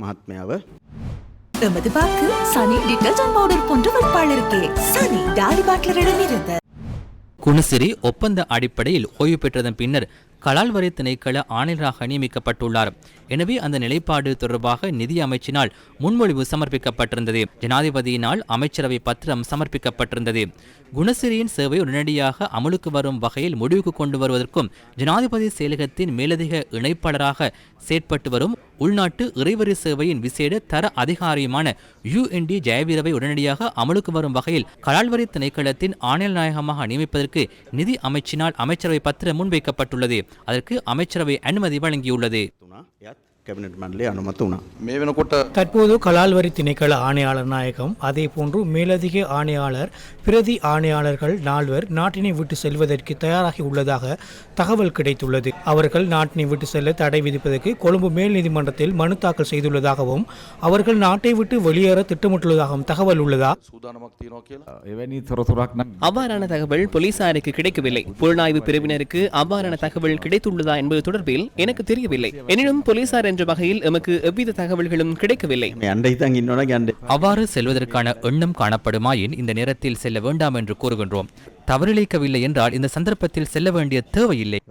මහත්මයාව எமது வாக்கு சனி detergent powder போன்ற வேட்பாளருக்கே சனி டாடி பாட்லரிடமிருந்து குணசிறி ஒப்பந்த அடிப்படையில் ஓய்வு பெற்றதன் பின்னர் கலால் வரி திணைக்கள ஆணையராக நியமிக்கப்பட்டுள்ளார் எனவே அந்த நிலைப்பாடு தொடர்பாக நிதி அமைச்சினால் முன்மொழிவு சமர்ப்பிக்கப்பட்டிருந்தது ஜனாதிபதியினால் அமைச்சரவை பத்திரம் சமர்ப்பிக்கப்பட்டிருந்தது குணசிறியின் சேவை உடனடியாக அமலுக்கு வரும் வகையில் முடிவுக்கு கொண்டு வருவதற்கும் ஜனாதிபதி செயலகத்தின் மேலதிக இணைப்பாளராக செயற்பட்டு வரும் உள்நாட்டு இறைவரி சேவையின் விசேட தர அதிகாரியுமான யுஎன்டி ஜெயவீரவை உடனடியாக அமலுக்கு வரும் வகையில் கலால்வரி திணைக்களத்தின் ஆணையர் நாயகமாக நியமிப்பதற்கு நிதி அமைச்சினால் அமைச்சரவை பத்திரம் முன்வைக்கப்பட்டுள்ளது. அதற்கு அமைச்சரவை அனுமதி வழங்கியுள்ளது. තුනා යත් කැබිනට මණ්ඩලේ අනුමත වුණා. මේ වෙනකොට தற்போது கலால்வரி திணைக்கள ஆணையாளர் நாயகம் அதேபோன்று மேலதிக ஆணையாளர் பிரதி ஆணையாளர்கள் நால்வர் நாட்டினை விட்டு செல்வதற்கு தயாராகி உள்ளதாக தகவல் கிடைத்துள்ளது அவர்கள் நாட்டினை விட்டு செல்ல தடை விதிப்பதற்கு கொழும்பு மேல் நீதிமன்றத்தில் மனு தாக்கல் செய்துள்ளதாகவும் அவர்கள் நாட்டை விட்டு வெளியேற திட்டமிட்டுள்ளதாகவும் தகவல் உள்ளதா සූදානමක් තියෙනවා කියලා එවැනි තොරතුරක් නම් அவ்வாறான தகவல் போலீசாருக்கு கிடைக்கவில்லை புலனாய்வு பிரிவினருக்கு அவ்வாறான தகவல் கிடைத்துள்ளதா என்பது தொடர்பில் எனக்கு தெரியவில்லை எனினும் போலீசார் என்ற வகையில் எமக்கு எவ்வித தகவல்களும் கிடைக்கவில்லை. அவ்வாறு செல்வதற்கான எண்ணம் காணப்படுமாயின் இந்த நேரத்தில் செல்ல வேண்டாம் என்று கூறுகின்றோம். தவறிழைக்கவில்லை என்றால் இந்த சந்தர்ப்பத்தில் செல்ல வேண்டிய தேவையில்லை.